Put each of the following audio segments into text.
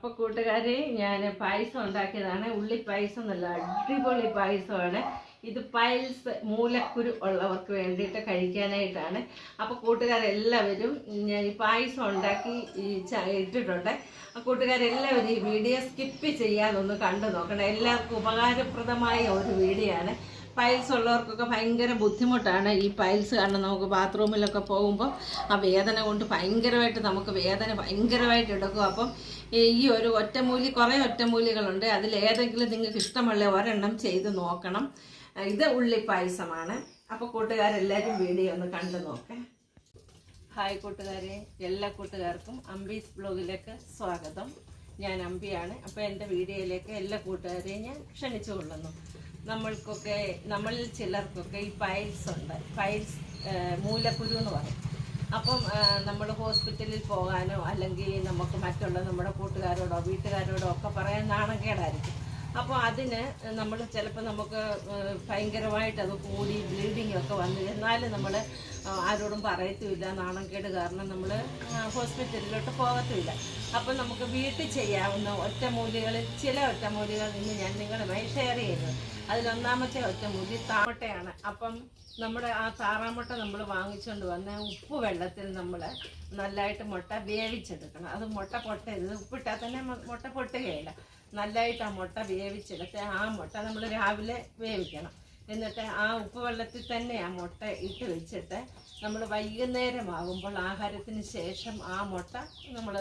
അപ്പൊ കൂട്ടുകാരെ ഞാൻ പായസം ഉണ്ടാക്കിയതാണ്. ഉള്ളി പായസം നല്ല അടിപൊളി പായസമാണ്. ഇത് പൈൽസ് മൂലക്കുരു ഉള്ളവർക്ക് വേണ്ടിയിട്ട് കഴിക്കാനായിട്ടാണ്. അപ്പോൾ കൂട്ടുകാരെല്ലാവരും ഞാൻ ഈ പായസം ഉണ്ടാക്കി ഇട്ടിട്ടുണ്ട്. കൂട്ടുകാരെല്ലാവരും ഈ വീഡിയോ സ്കിപ്പ് ചെയ്യാതെ ഒന്ന് കണ്ടു നോക്കണം. എല്ലാവർക്കും ഉപകാരപ്രദമായ ഒരു വീഡിയോ ആണ്. പൈൽസ് ഉള്ളവർക്കൊക്കെ ഭയങ്കര ബുദ്ധിമുട്ടാണ്. ഈ പൈൽസ് കാരണം നമുക്ക് ബാത്റൂമിലൊക്കെ പോകുമ്പോൾ ആ വേദന കൊണ്ട് ഭയങ്കരമായിട്ട് നമുക്ക് വേദന ഭയങ്കരമായിട്ട് എടുക്കും. അപ്പം ഈ ഒരു ഒറ്റമൂലി കുറേ ഒറ്റമൂലികളുണ്ട്. അതിലേതെങ്കിലും നിങ്ങൾക്ക് ഇഷ്ടമുള്ള ഒരെണ്ണം ചെയ്ത് നോക്കണം. ഇത് ഉള്ളി പായസമാണ്. അപ്പോൾ കൂട്ടുകാരെല്ലാവരും വീഡിയോ ഒന്ന് കണ്ടു നോക്കേ. ഹായ് കൂട്ടുകാരെ എല്ലാ കൂട്ടുകാർക്കും അംബീസ് ബ്ലോഗിലേക്ക് സ്വാഗതം. ഞാൻ അമ്പിയാണ്. അപ്പോൾ എന്റെ വീഡിയോയിലേക്ക് എല്ലാ കൂട്ടുകാരെയും ഞാൻ ക്ഷണിച്ചു കൊള്ളുന്നു. നമ്മൾക്കൊക്കെ നമ്മളിൽ ചിലർക്കൊക്കെ ഈ പൈൽസ് ഉണ്ട്. പൈൽസ് മൂലക്കുരു എന്ന് പറയും. അപ്പം നമ്മൾ ഹോസ്പിറ്റലിൽ പോകാനോ അല്ലെങ്കിൽ നമുക്ക് മറ്റുള്ള നമ്മുടെ കൂട്ടുകാരോടോ വീട്ടുകാരോടോ ഒക്കെ പറയാൻ നാണക്കേടായിരിക്കും. അപ്പോൾ അതിന് നമ്മൾ ചിലപ്പോൾ നമുക്ക് ഭയങ്കരമായിട്ട് അത് കൂടി ബ്ലീഡിങ് ഒക്കെ വന്നു എന്നാലും നമ്മൾ ആരോടും പറയത്തുമില്ല. നാണക്കേട് കാരണം നമ്മൾ ഹോസ്പിറ്റലിലോട്ട് പോകത്തുമില്ല. അപ്പോൾ നമുക്ക് വീട്ടിൽ ചെയ്യാവുന്ന ഒറ്റമൂലികളിൽ ചില ഒറ്റമൂലികൾ ഇന്ന് ഞാൻ നിങ്ങളുമായി ഷെയർ ചെയ്യുന്നത് അതിലൊന്നാമത്തെ ഒറ്റമൂലി താമട്ടയാണ് അപ്പം നമ്മുടെ ആ താറാമുട്ട നമ്മൾ വാങ്ങിച്ചുകൊണ്ട് വന്ന ഉപ്പ് വെള്ളത്തിൽ നമ്മൾ നല്ലതായിട്ട് മുട്ട വേവിച്ചെടുക്കണം. അത് മുട്ട പൊട്ടരുത്. ഉപ്പിട്ടാൽ തന്നെ മുട്ട പൊട്ടുകയില്ല. നല്ലതായിട്ട് ആ മുട്ട വേവിച്ചെടുത്ത് ആ മുട്ട നമ്മൾ രാവിലെ വേവിക്കണം. എന്നിട്ട് ആ ഉപ്പ് വെള്ളത്തിൽ തന്നെ ആ മുട്ട ഇട്ട് വെച്ചിട്ട് നമ്മൾ വൈകുന്നേരമാകുമ്പോൾ ആഹാരത്തിന് ശേഷം ആ മുട്ട നമ്മൾ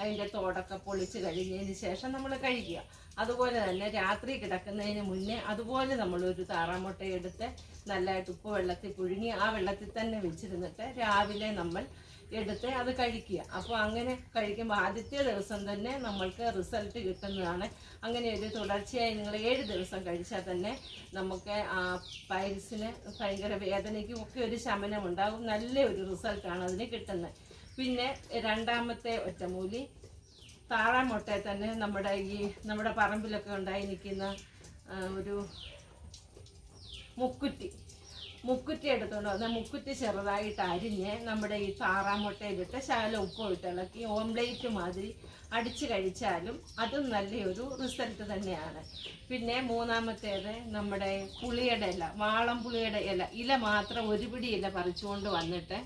അതിന്റെ തോടൊക്കെ പൊളിച്ച് കഴിഞ്ഞതിന് ശേഷം നമ്മൾ കഴിക്കുക. അതുപോലെ തന്നെ രാത്രി കിടക്കുന്നതിന് മുന്നേ അതുപോലെ നമ്മളൊരു താറാമുട്ട എടുത്ത് നല്ലതായിട്ട് ഉപ്പ് വെള്ളത്തിൽ പുഴുങ്ങി ആ വെള്ളത്തിൽ തന്നെ വെച്ചിരുന്നിട്ട് രാവിലെ നമ്മൾ എടുത്ത് അത് കഴിക്കുക. അപ്പോൾ അങ്ങനെ കഴിക്കുമ്പോൾ ആദ്യത്തെ ദിവസം തന്നെ നമ്മൾക്ക് റിസൾട്ട് കിട്ടുന്നതാണ്. അങ്ങനെ ഒരു തുടർച്ചയായി നിങ്ങൾ ഏഴ് ദിവസം കഴിച്ചാൽ തന്നെ നമുക്ക് പൈൽസിന് ഭയങ്കര വേദനയ്ക്കും ഒക്കെ ഒരു ശമനം ഉണ്ടാകും നല്ല ഒരു റിസൾട്ടാണ് അതിന് കിട്ടുന്നത്. പിന്നെ രണ്ടാമത്തെ ഒറ്റമൂലി താറാമുട്ടയിൽ തന്നെ നമ്മുടെ ഈ നമ്മുടെ പറമ്പിലൊക്കെ ഉണ്ടായി നിൽക്കുന്ന ഒരു മുക്കുറ്റി. മുക്കുറ്റി എടുത്തുകൊണ്ട് വന്ന് മുക്കുറ്റി ചെറുതായിട്ട് അരിഞ്ഞ് നമ്മുടെ ഈ താറാമുട്ടയിലിട്ട് ശകലം ഉപ്പ് ഇട്ട് ഇളക്കി ഓംലേറ്റ് മാതിരി അടിച്ച് കഴിച്ചാലും അതും നല്ലൊരു റിസൾട്ട് തന്നെയാണ്. പിന്നെ മൂന്നാമത്തേത് നമ്മുടെ പുളിയുടെ ഇല വാളം പുളിയുടെ ഇല ഇല മാത്രം ഒരു പിടി ഇല പറിച്ചുകൊണ്ട് വന്നിട്ട്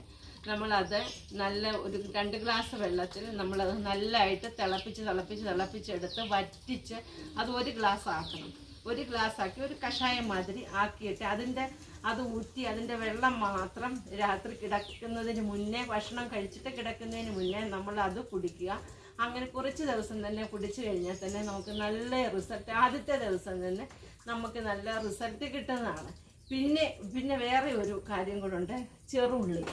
നമ്മളത് നല്ല ഒരു രണ്ട് ഗ്ലാസ് വെള്ളത്തിൽ നമ്മളത് നല്ലതായിട്ട് തിളപ്പിച്ച് തിളപ്പിച്ച് തിളപ്പിച്ചെടുത്ത് വറ്റിച്ച് അത് ഒരു ഗ്ലാസ് ആക്കണം. ഒരു ഗ്ലാസ് ആക്കി ഒരു കഷായം മാതിരി ആക്കിയിട്ട് അതിന്റെ അത് ഊറ്റി അതിന്റെ വെള്ളം മാത്രം രാത്രി കിടക്കുന്നതിന് മുന്നേ ഭക്ഷണം കഴിച്ചിട്ട് കിടക്കുന്നതിന് മുന്നേ നമ്മൾ അത് കുടിക്കുക. അങ്ങനെ കുറച്ച് ദിവസം തന്നെ കുടിച്ചു കഴിഞ്ഞാൽ തന്നെ നമുക്ക് നല്ല റിസൾട്ട് ആദ്യത്തെ ദിവസം തന്നെ നമുക്ക് നല്ല റിസൾട്ട് കിട്ടുന്നതാണ്. പിന്നെ പിന്നെ വേറെ ഒരു കാര്യം കൂടെ ചെറുള്ളി.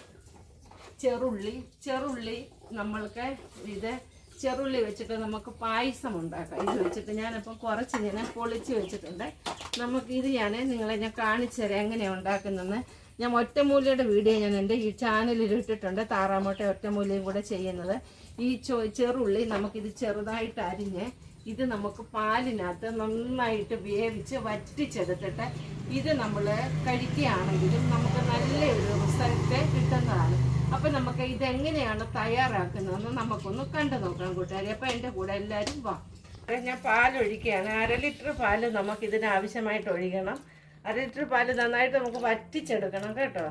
ചെറുള്ളി ചെറുള്ളി നമ്മൾക്ക് ഇത് ചെറുള്ളി വെച്ചിട്ട് നമുക്ക് പായസം ഉണ്ടാക്കാം ഇത് വെച്ചിട്ട് ഞാനിപ്പോൾ കുറച്ച് ഞാൻ പൊളിച്ച് വെച്ചിട്ടുണ്ട്. നമുക്ക് ഇത് ഞാൻ നിങ്ങളെ ഞാൻ കാണിച്ചു തരാം എങ്ങനെയാണ് ഉണ്ടാക്കുന്നതെന്ന്. ഞാൻ ഒറ്റമൂലിയുടെ വീഡിയോ ഞാൻ എന്റെ ഈ ചാനലിൽ ഇട്ടിട്ടുണ്ട്. താറാമോട്ട ഒറ്റമൂലിയും കൂടെ ചെയ്യുന്നത്. ഈ ചെറുള്ളി നമുക്കിത് ചെറുതായിട്ട് അരിഞ്ഞ് ഇത് നമുക്ക് പാലിനകത്ത് നന്നായിട്ട് വേവിച്ച് വറ്റിച്ചെടുത്തിട്ട് ഇത് നമ്മൾ കഴിക്കുകയാണെങ്കിലും നമുക്ക് നല്ലൊരു റിസൾട്ട് കിട്ടുന്നതാണ്. അപ്പം നമുക്ക് ഇതെങ്ങനെയാണ് തയ്യാറാക്കുന്നതെന്ന് നമുക്കൊന്ന് കണ്ടു നോക്കാം കൂട്ടുകാരി. അപ്പം എന്റെ കൂടെ എല്ലാവരും വാ. ഞാൻ പാലൊഴിക്കുകയാണ്. അര ലിറ്റർ പാൽ നമുക്ക് ഇതിന് ആവശ്യമായിട്ട് ഒഴിക്കണം. അര ലിറ്റർ പാൽ നന്നായിട്ട് നമുക്ക് വറ്റിച്ചെടുക്കണം കേട്ടോ.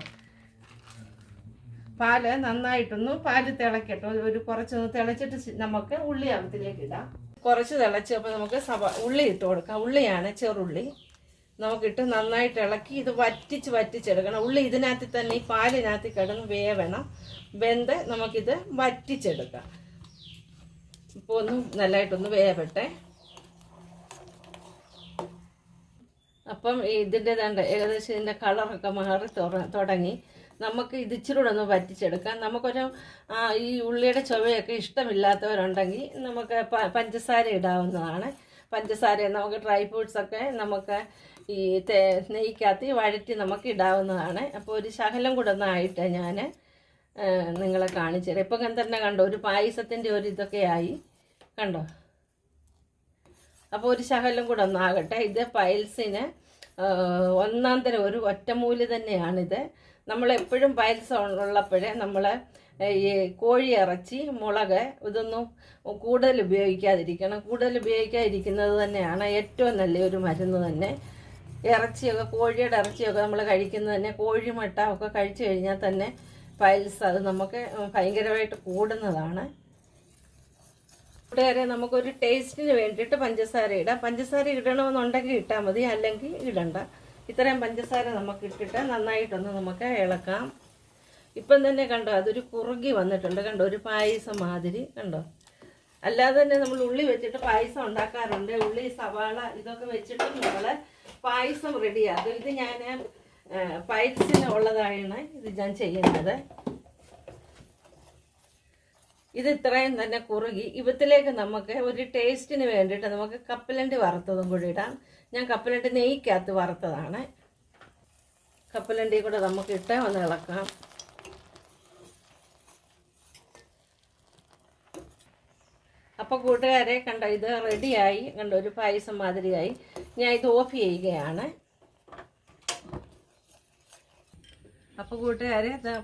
പാൽ നന്നായിട്ടൊന്ന് പാൽ തിളക്കട്ടോ. ഒരു കുറച്ചൊന്ന് തിളച്ചിട്ട് നമുക്ക് ഉള്ളി അകത്തിലേക്ക് ഇടാം. കുറച്ച് തിളച്ചപ്പോൾ നമുക്ക് സവ ഉള്ളി ഇട്ട് കൊടുക്കാം. ഉള്ളിയാണ് ചെറുള്ളി. നമുക്കിട്ട് നന്നായിട്ട് ഇളക്കി ഇത് വറ്റിച്ച് വറ്റിച്ചെടുക്കണം. ഉള്ളി ഇതിനകത്ത് തന്നെ ഈ പാലിനകത്ത് കിടന്ന് വേവണം. വെന്ത് നമുക്കിത് വറ്റിച്ചെടുക്കാം. ഇപ്പോൾ ഒന്ന് നല്ലതായിട്ടൊന്ന് വേവട്ടെ. അപ്പം ഇതിന്റെ തണ്ട് ഏകദേശം ഇതിന്റെ കളറൊക്കെ മാറി തുടങ്ങി. നമുക്ക് ഇത് ഇച്ചിരി കൂടെ ഒന്ന് വറ്റിച്ചെടുക്കാം. നമുക്കൊരു ഈ ഉള്ളിയുടെ ചുവയൊക്കെ ഇഷ്ടമില്ലാത്തവരുണ്ടെങ്കിൽ നമുക്ക് പഞ്ചസാര ഇടാവുന്നതാണ്. പഞ്ചസാര നമുക്ക് ഡ്രൈ ഫ്രൂട്ട്സൊക്കെ നമുക്ക് ഈ നെയ്ക്കകത്ത് വഴറ്റി നമുക്ക് ഇടാവുന്നതാണ് അപ്പോൾ ഒരു ശകലം കൂടെ ഒന്നായിട്ട് ഞാൻ നിങ്ങളെ കാണിച്ചു തരാം. ഇപ്പം തന്നെ കണ്ടോ ഒരു പായസത്തിന്റെ ഒരു ഇതൊക്കെ ആയി. കണ്ടോ? അപ്പോൾ ഒരു ശകലം കൂടെ ഒന്നാകട്ടെ ഇത് പൈൽസിന് ഒന്നാം തരം ഒരു ഒറ്റമൂലി തന്നെയാണിത്. നമ്മളെപ്പോഴും പൈൽസ് ഉള്ളപ്പോഴേ നമ്മൾ ഈ കോഴി ഇറച്ചി മുളക് ഇതൊന്നും കൂടുതൽ ഉപയോഗിക്കാതിരിക്കണം. കൂടുതൽ ഉപയോഗിക്കാതിരിക്കുന്നത് തന്നെയാണ് ഏറ്റവും നല്ല ഒരു മരുന്ന് തന്നെ. ഇറച്ചിയൊക്കെ കോഴിയുടെ ഇറച്ചിയൊക്കെ നമ്മൾ കഴിക്കുന്നത് തന്നെ. കോഴി മുട്ട ഒക്കെ കഴിച്ചു കഴിഞ്ഞാൽ തന്നെ പൈൽസ് അത് നമുക്ക് ഭയങ്കരമായിട്ട് കൂടുന്നതാണ്. കൂട്ടുകാരെ നമുക്കൊരു ടേസ്റ്റിന് വേണ്ടിയിട്ട് പഞ്ചസാര ഇടാം. പഞ്ചസാര ഇടണമെന്നുണ്ടെങ്കിൽ ഇട്ടാൽ മതി അല്ലെങ്കിൽ ഇടണ്ട. ഇത്രയും പഞ്ചസാര നമുക്ക് ഇട്ടിട്ട് നന്നായിട്ടൊന്ന് നമുക്ക് ഇളക്കാം. ഇപ്പം തന്നെ കണ്ടോ അതൊരു കുറുകി വന്നിട്ടുണ്ട്. കണ്ടോ ഒരു പായസം മാതിരി. കണ്ടോ? അല്ലാതെ തന്നെ നമ്മൾ ഉള്ളി വെച്ചിട്ട് പായസം ഉണ്ടാക്കാറുണ്ട്. ഉള്ളി സവാള ഇതൊക്കെ വെച്ചിട്ട് നമ്മൾ പായസം റെഡിയാക്കും ഇത് ഞാൻ പൈൽസിന് ഉള്ളതാണ് ഇത് ഞാൻ ചെയ്യുന്നത്. ഇത് ഇത്രയും തന്നെ കുറുകി ഇവത്തിലേക്ക് നമുക്ക് ഒരു ടേസ്റ്റിന് വേണ്ടിയിട്ട് നമുക്ക് കപ്പലണ്ടി വറുത്തതും കൂടി ഇടാം. ഞാൻ കപ്പലണ്ടി നെയ്ക്കകത്ത് വറുത്തതാണ്. കപ്പലണ്ടി കൂടെ നമുക്ക് ഇട്ടേ ഒന്ന് ഇളക്കാം. അപ്പോൾ കൂട്ടുകാരെ കണ്ടോ ഇത് റെഡിയായി. കണ്ടോ ഒരു പായസം മാതിരിയായി. ഞാൻ ഇത് ഓഫ് ചെയ്യുകയാണ്. അപ്പോൾ കൂട്ടുകാരെ ഇത്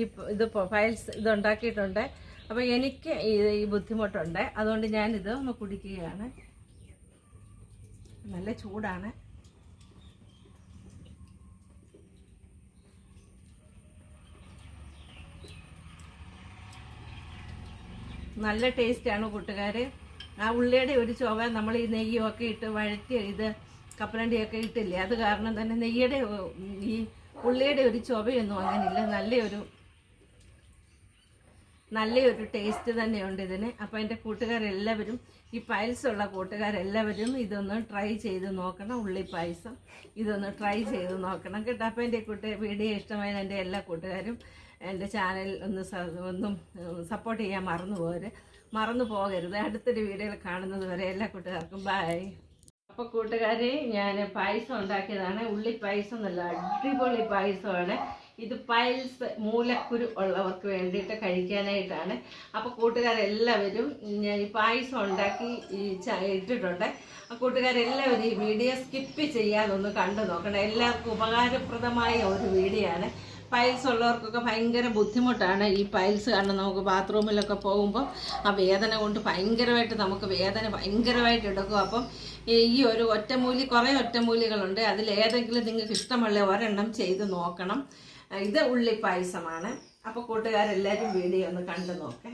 ഈ ഇത് ഫയൽസ് ഇത് ഉണ്ടാക്കിയിട്ടുണ്ട്. അപ്പോൾ എനിക്ക് ഈ ബുദ്ധിമുട്ടുണ്ട്. അതുകൊണ്ട് ഞാനിത് ഒന്ന് കുടിക്കുകയാണ്. നല്ല ചൂടാണ്. നല്ല ടേസ്റ്റാണ് കൂട്ടുകാർ ആ ഉള്ളിയുടെ ഒരു ചുവ നമ്മൾ ഈ നെയ്യൊക്കെ ഇട്ട് വഴറ്റി ഇത് കപ്പലണ്ടിയൊക്കെ ഇട്ടില്ലേ? അത് കാരണം തന്നെ നെയ്യുടെ ഈ ഉള്ളിയുടെ ഒരു ചുവയൊന്നും അങ്ങനെയില്ല നല്ലൊരു നല്ലൊരു ടേസ്റ്റ് തന്നെയുണ്ട് ഇതിന്. അപ്പോൾ എന്റെ കൂട്ടുകാരെല്ലാവരും ഈ പായസമുള്ള കൂട്ടുകാരെല്ലാവരും ഇതൊന്ന് ട്രൈ ചെയ്ത് നോക്കണം. ഉള്ളി പായസം ഇതൊന്ന് ട്രൈ ചെയ്ത് നോക്കണം കേട്ടോ. അപ്പോൾ എന്റെ കൂട്ട് വീഡിയോ ഇഷ്ടമായ എന്റെ എല്ലാ കൂട്ടുകാരും എന്റെ ചാനൽ ഒന്ന് ഒന്നും സപ്പോർട്ട് ചെയ്യാൻ മറന്നു പോകരുത് മറന്നു പോകരുത്. അടുത്തൊരു വീഡിയോയിൽ കാണുന്നത് വരെ എല്ലാ കൂട്ടുകാർക്കും ബൈ അപ്പോൾ കൂട്ടുകാരെ ഞാൻ പായസം ഉണ്ടാക്കിയതാണ്. ഉള്ളി പായസം നല്ല അടിപൊളി പായസമാണ്. ഇത് പൈൽസ് മൂലക്കുരു ഉള്ളവർക്ക് വേണ്ടിയിട്ട് കഴിക്കാനായിട്ടാണ്. അപ്പോൾ കൂട്ടുകാരെല്ലാവരും ഞാൻ ഈ പായസം ഉണ്ടാക്കി ഈ ഇട്ടിട്ടുണ്ട്. ആ കൂട്ടുകാരെല്ലാവരും ഈ വീഡിയോ സ്കിപ്പ് ചെയ്യാതൊന്ന് കണ്ടു നോക്കണം. എല്ലാവർക്കും ഉപകാരപ്രദമായ ഒരു വീഡിയോ ആണ്. പൈൽസ് ഉള്ളവർക്കൊക്കെ ഭയങ്കര ബുദ്ധിമുട്ടാണ് ഈ പൈൽസ് കാരണം നമുക്ക് ബാത്റൂമിലൊക്കെ പോകുമ്പോൾ ആ വേദന കൊണ്ട് ഭയങ്കരമായിട്ട് നമുക്ക് വേദന ഭയങ്കരമായിട്ട് എടുക്കും. അപ്പം ഈ ഒരു ഒറ്റമൂലി കുറേ ഒറ്റമൂലികളുണ്ട്. അതിലേതെങ്കിലും നിങ്ങൾക്ക് ഇഷ്ടമുള്ള ഒരെണ്ണം ചെയ്ത് നോക്കണം. ഇത് ഉള്ളി പായസമാണ്. അപ്പോൾ കൂട്ടുകാരെല്ലാവരും വീഡിയോ ഒന്ന് കണ്ടു നോക്കേ.